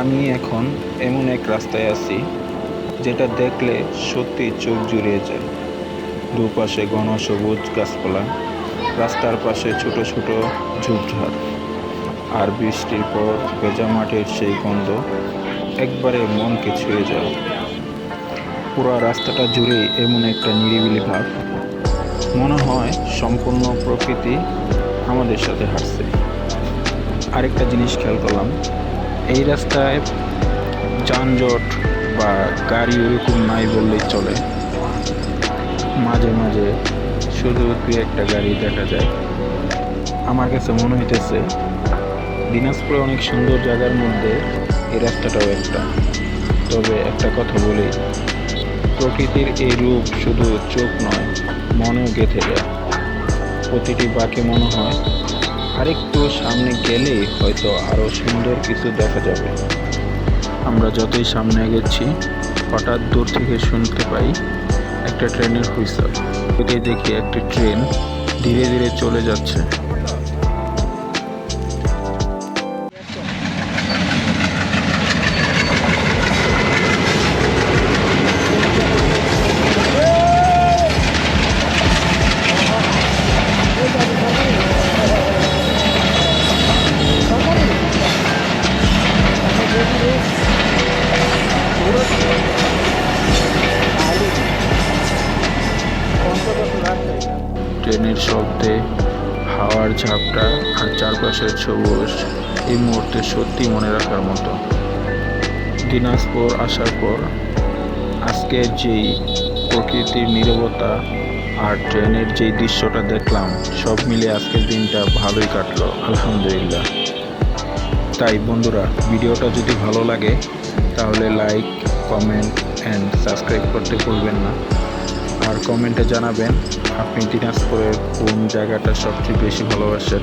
আমি এখন এমন এক রাস্তায় আছি যেটা দেখলে সত্যি চোখ জুড়িয়ে যায়। দুপাশে ঘন সবুজ গাছপালা, রাস্তার পাশে ছোট ছোট ঝুপঝাড় আর বৃষ্টির পর ভেজা মাটির সেই গন্ধ একবারে মনকে ছুঁয়ে যায়। পুরো রাস্তাটা জুড়েই এমন একটা নিরিবিলি ভাব। মনে হয় সম্পূর্ণ প্রকৃতি আমাদের সাথে হাঁটছে। আরেকটা জিনিস খেয়াল করলাম এই রাস্তায় যানজট বা গাড়ি ওরকম নাই বললেই চলে। মাঝে মাঝে শুধু দুই একটা গাড়ি দেখা যায়। আমার কাছে মনে হইতেছে, দিনাজপুরে অনেক সুন্দর জায়গার মধ্যে এই রাস্তাটাও একটা। তবে একটা কথা বলি, প্রকৃতির এই রূপ শুধু চোখ নয়, মনেও গেঁথে যায়। প্রতিটি বাঁকে মনে হয় আরেকটু সামনে গেলে হয়তো আরও সুন্দর কিছু দেখা যাবে। আমরা যতই সামনে গেছি হঠাৎ দূর থেকে শুনতে পাই একটা ট্রেনের হুইসল। ওকে দেখি একটি ট্রেন ধীরে ধীরে চলে যাচ্ছে। ট্রেনের শব্দে হাওয়ার ঝাপটা আর চারপাশের সবুজ এই মুহূর্তে সত্যি মনে রাখার মতো। দিনাজপুর আসার পর আজকের যেই প্রকৃতির নীরবতা আর ট্রেনের যেই দৃশ্যটা দেখলাম, সব মিলে আজকের দিনটা ভালোই কাটলো, আলহামদুলিল্লাহ। তাই বন্ধুরা, ভিডিওটা যদি ভালো লাগে, তাহলে লাইক কমেন্ট অ্যান্ড সাবস্ক্রাইব করতে ভুলবেন না। আর কমেন্টে জানাবেন আপনি দিনাজপুরের কোন জায়গাটা সবচেয়ে বেশি ভালোবাসেন?